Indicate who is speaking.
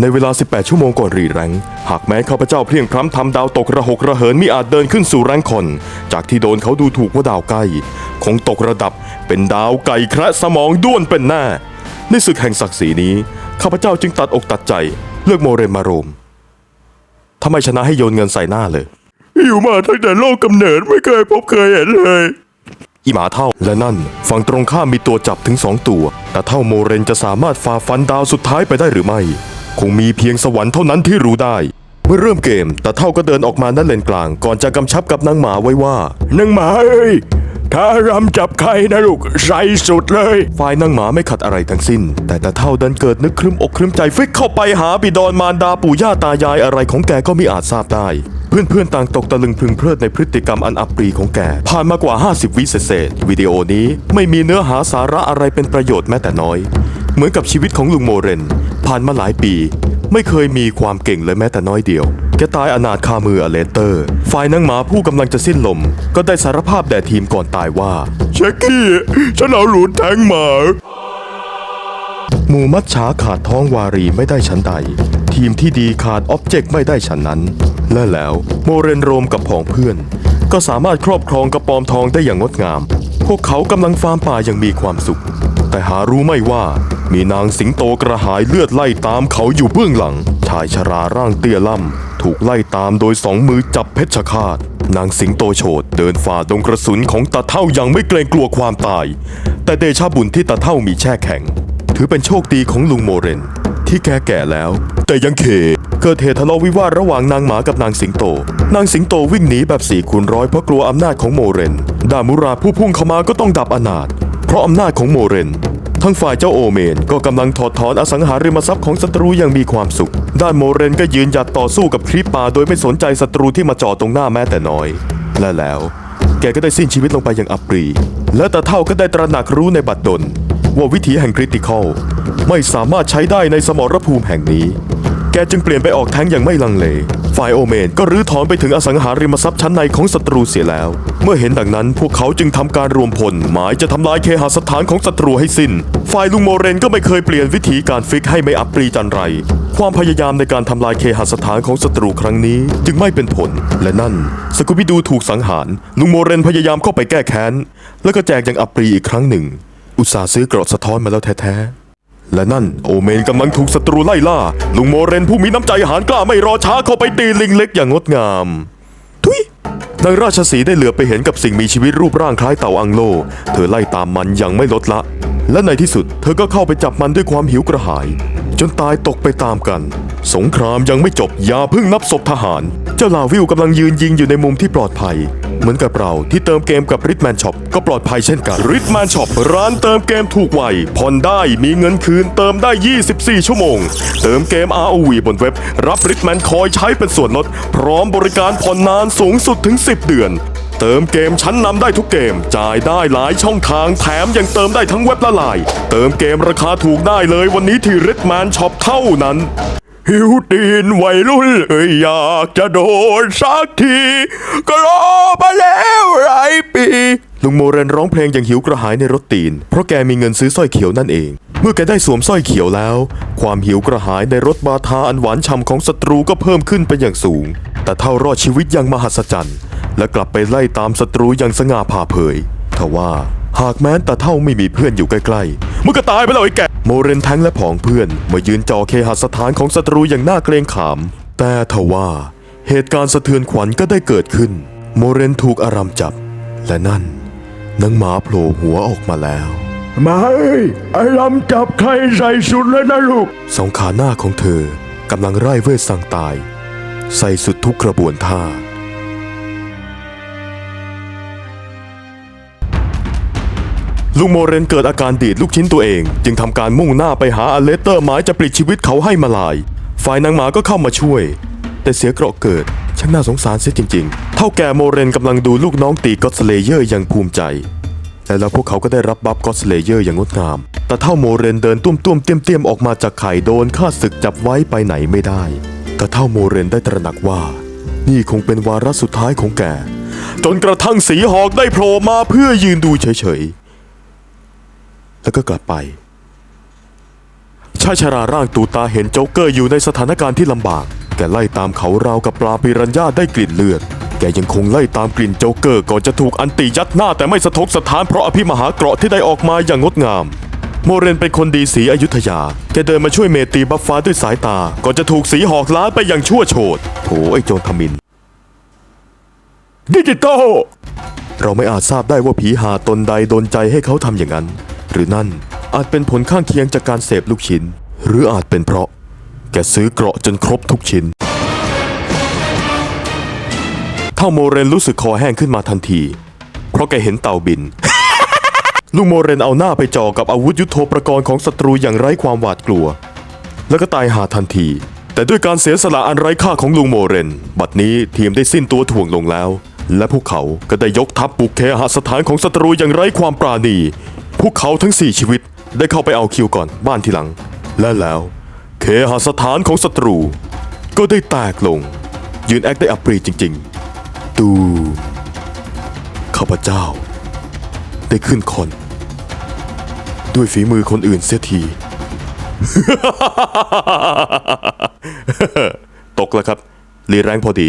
Speaker 1: ในเวลา 18 ชั่วโมงก่อนรีแรงค์หากแม้ข้าพเจ้าเพลียงพล้ำทำดาวตกระหกระเหินมิอาจเดินขึ้นสู่แรงค์คอน จากที่โดนเขาดูถูกว่าดาวไกลคงตกระดับเป็นดาวไก่แคระสมองด้วนเป็นแน่ในศึกแห่งศักดิ์ศรีนี้ ข้าพเจ้าจึงตัดอกตัดใจเลือกโมเรนมาโรมถ้าไม่ชนะให้โยนเงินใส่หน้าเลย
Speaker 2: อยู่มาตั้งแต่โลกกำเนิดไม่เคยพบเคยเห็นเลย
Speaker 1: อีหมาเท่าและนั่นฝั่งตรงข้ามมีตัวจับถึงสองตัว แต่เท่าโมเรนจะสามารถฝ่าฟันดาวสุดท้ายไปได้หรือไม่ คงมีเพียงสวรรค์เท่านั้นที่รู้ได้ เมื่อเริ่มเกมแต่เท่าก็เดินออกมาด้านเลนกลาง ก่อนจะกำชับกับนางหมาไว้ว่า
Speaker 2: นางหมาเอ้ย ถ้ารำจับใครนะลูกใส่สุดเลย
Speaker 1: ฝ่ายนางหมาไม่ขัดอะไรทั้งสิ้น แต่ต่เท่าดันเกิดนึกครึ้มอกครึ้มใจฟิกเข้าไปหาบิดอนมารดาปู่ย่าตายายอะไรของแกก็มิอาจทราบได้ เพื่อนๆต่างตกตะลึงพึงเพลิดในพฤติกรรมอันอับปรีของแก ผ่านมากว่า 50 วิเศษวิดีโอนี้ไม่มีเนื้อหาสาระอะไรเป็นประโยชน์แม้แต่น้อย เหมือนกับชีวิตของลุงโมเรน ผ่านมาหลายปี ไม่เคยมีความเก่งเลยแม้แต่น้อยเดียว แกตายอนาถคามืออเลสเตอร์ ฝ่ายนางหมาผู้กำลังจะสิ้นลม ก็ได้สารภาพแด่ทีมก่อนตายว่า
Speaker 2: เช็คกี้ ฉันเอาหลุดแทงหมา
Speaker 1: หมู่มัดฉาขาดท้องวารีไม่ได้ชั้นใด ทีมที่ดีขาดอ็อบเจกต์ไม่ได้ชั้นนั้น และแล้วโมเรนโรมกับผองเพื่อน ก็สามารถครอบครองกระปอมทองได้อย่างงดงาม พวกเขากำลังฟาร์มป่าอย่างมีความสุข แต่หารู้ไม่ว่ามีนางสิงโตกระหายเลือดไล่ตามเขาอยู่เบื้องหลัง ชายชราร่างเตี้ยล่ำ ถูกไล่ตามโดยสองมือจับเพชฌฆาต นางสิงโตโฉดเดินฝ่าดงกระสุนของตาเท่าอย่างไม่เกรงกลัวความตาย แต่เดชะบุญที่ตาเท่ามีแช่แข็ง ถือเป็นโชคดีของลุงโมเรน ที่แกแก่แล้ว แต่ยังเคเกิดเหตุทะเลาะวิวาทระหว่างนางหมากับนางสิงโต นางสิงโตวิ่งหนีแบบสี่คูณร้อยเพราะกลัวอำนาจของโมเรน ดามุราผู้พุ่งเข้ามาก็ต้องดับอนาถเพราะอำนาจของโมเรน ทั้งฝ่ายเจ้าโอเมนก็กำลังถอดถอนอสังหาริมทรัพย์ของศัตรูอย่างมีความสุข ด้านโมเรนก็ยืนหยัดต่อสู้กับคริปปาโดยไม่สนใจศัตรูที่มาจ่อตรงหน้าแม้แต่น้อย และแล้ว แกก็ได้สิ้นชีวิตลงไปอย่างอับปรี และตาเท่าก็ได้ตระหนักรู้ในบัดดล ว่าวิถีแห่งคริติคอลไม่สามารถใช้ได้ในสมรภูมิแห่งนี้ แกจึงเปลี่ยนไปออกแทงอย่างไม่ลังเล ฝ่ายโอเมนก็รื้อถอนไปถึงอสังหาริมทรัพย์ชั้นในของศัตรูเสียแล้ว มื่อเห็นดังนั้นพวกเขาจึงทำการรวมพล หมายจะทำลายเคหสถานของศัตรูให้สิ้น ฝ่ายลุงโมเรนก็ไม่เคยเปลี่ยนวิธีการฟิกให้ไม่อับปรีจันไร ความพยายามในการทำลายเคหสถานของศัตรูครั้งนี้จึงไม่เป็นผล และนั่นสกูบิดูถูกสังหาร ลุงโมเรนพยายามเข้าไปแก้แค้น แล้วก็แจกอย่างอับปรีอีกครั้งหนึ่ง อุตสาห์ซื้อเกรดสะท้อนมาแล้วแท้ๆ และนั่นโอเมนกำลังถูกศัตรูไล่ล่า ลุงโมเรนผู้มีน้ำใจหารกล้าไม่รอช้าเข้าไปตีลิงเล็กอย่างงดงาม นางราชสีได้เหลือไปเห็นกับสิ่งมีชีวิตรูปร่างคล้ายเต่าอังโล เธอไล่ตามมันอย่างไม่ลดละ และในที่สุดเธอก็เข้าไปจับมันด้วยความหิวกระหาย จนตายตกไปตามกัน สงครามยังไม่จบอย่าเพิ่งนับศพทหาร เจ้าลาวิวกำลังยืนยิงอยู่ในมุมที่ปลอดภัย เหมือนกับเราที่เติมเกมกับริทแมนช็อปก็ปลอดภัยเช่นกันริทแมนช็อปร้านเติมเกมถูกไวผ่อนได้มีเงินคืนเติมได้ 24 ชั่วโมง เติมเกม ROV บนเว็บ รับริทแมนคอยใช้เป็นส่วนลด พร้อมบริการผ่อนนานสูงสุดถึง 10 เดือนเติมเกมชั้นนำได้ทุกเกม จ่ายได้หลายช่องทางแถมยังเติมได้ทั้งเว็บละลน์เติมเกมราคาถูกได้เลยวันนี้ที่ริทแมนช็อปเท่านั้น
Speaker 2: หิวตีนวัยรุ่นเอ้ยอยากจะโดนสักที ก็รอมาแล้วหลายปี
Speaker 1: ลุงโมเรนร้องเพลงอย่างหิวกระหายในรถตีน เพราะแกมีเงินซื้อสร้อยเขียวนั่นเอง เมื่อแกได้สวมสร้อยเขียวแล้ว ความหิวกระหายในรถบาทาอันหวานฉ่ำของศัตรูก็เพิ่มขึ้นเป็นอย่างสูง แต่เท่ารอดชีวิตอย่างมหัศจรรย์ และกลับไปไล่ตามศัตรูอย่างสง่าผ่าเผยทว่า หากแม้นตาเท่าไม่มีเพื่อนอยู่ใกล้ๆมึงก็ตายไปแล้วไอ้แกโมเรนแทงและผองเพื่อนมายืนจอเคหสถานของศัตรูอย่างน่าเกรงขาม แต่ทว่าเหตุการณ์สะเทือนขวัญก็ได้เกิดขึ้น โมเรนถูกอารามจับ และนั่นนางหมาโผล่หัวออกมาแล้ว
Speaker 2: มาเอ้ยไอ้ลำจับใครใส่สุดแล้วนะลูก
Speaker 1: สองขาหน้าของเธอกำลังไร้เวทสั่งตาย ใส่สุดทุกกระบวนท่า ลุงโมเรนเกิดอาการดีดลูกชิ้นตัวเอง จึงทำการมุ่งหน้าไปหาอเลสเตอร์หมายจะปลิดชีวิตเขาให้มาลาย ฝ่ายนางหมาก็เข้ามาช่วย แต่เสียเกราะเกิดช่างน่าสงสารเสียจริงๆ เท่าแก่โมเรนกำลังดูลูกน้องตีก็อสเลเยอร์อย่างภูมิใจและแล้วพวกเขาก็ได้รับบัฟก็อสเลเยอร์อย่างงดงาม แต่เท่าโมเรนเดินตุ้มตุ้มเตี้ยมเตี้ยมออกมาจากไข่โดนข้าศึกจับไว้ไปไหนไม่ได้ แต่เท่าโมเรนได้ตระหนักว่า นี่คงเป็นวาระสุดท้ายของแก จนกระทั่งสีหอกได้โผล่มาเพื่อยืนดูเฉยๆ แล้วก็กลับไป ชายชราร่างตูตาเห็นโจ๊กเกอร์อยู่ในสถานการณ์ที่ลำบาก แกไล่ตามเขาราวกับปลาปิรันย่าได้กลิ่นเลือด แกยังคงไล่ตามกลิ่นโจ๊กเกอร์ก่อนจะถูกอันตียัดหน้าแต่ไม่สะทกสะท้านเพราะอภิมหาเกราะที่ได้ออกมาอย่างงดงาม โมเรนเป็นคนดีสีอยุธยา แกเดินมาช่วยเมตีบัฟฟ้าด้วยสายตา ก่อนจะถูกสีหอกล้านไปอย่างชั่วโฉดโถไอ้โจรทมิน
Speaker 2: ดิจิตอล
Speaker 1: เราไม่อาจทราบได้ว่าผีหาตนใดโดนใจให้เขาทำอย่างนั้น หรือนั่นอาจเป็นผลข้างเคียงจากการเสพลูกชิ้น หรืออาจเป็นเพราะ แกซื้อเกราะจนครบทุกชิ้น เท่าโมเรนรู้สึกคอแห้งขึ้นมาทันที เพราะแกเห็นเต่าบิน ลุงโมเรนเอาหน้าไปจ่อกับอาวุธยุโทโธปกรณ์ของศัตรูอย่างไร้ความหวาดกลัว แล้วก็ตายหาทันที แต่ด้วยการเสียสละอันไร้ค่าของลุงโมเรน บัดนี้ทีมได้สิ้นตัวถ่วงลงแล้ว และพวกเขาก็ได้ยกทัพบุกเคหสถานของศัตรูอย่างไร้ความปราณี วกเขาทั้งสี่ชีวิตได้เข้าไปเอาคิวก่อนบ้านทีหลัง และแล้วเคหสถานของศัตรู ก็ได้แตกลง ยืนแอคได้อับปรีจริง ๆ ดูข้าพเจ้า ได้ขึ้นคอนด้วยฝีมือคนอื่นเสียที ตกแล้วครับ รีแรงพอดี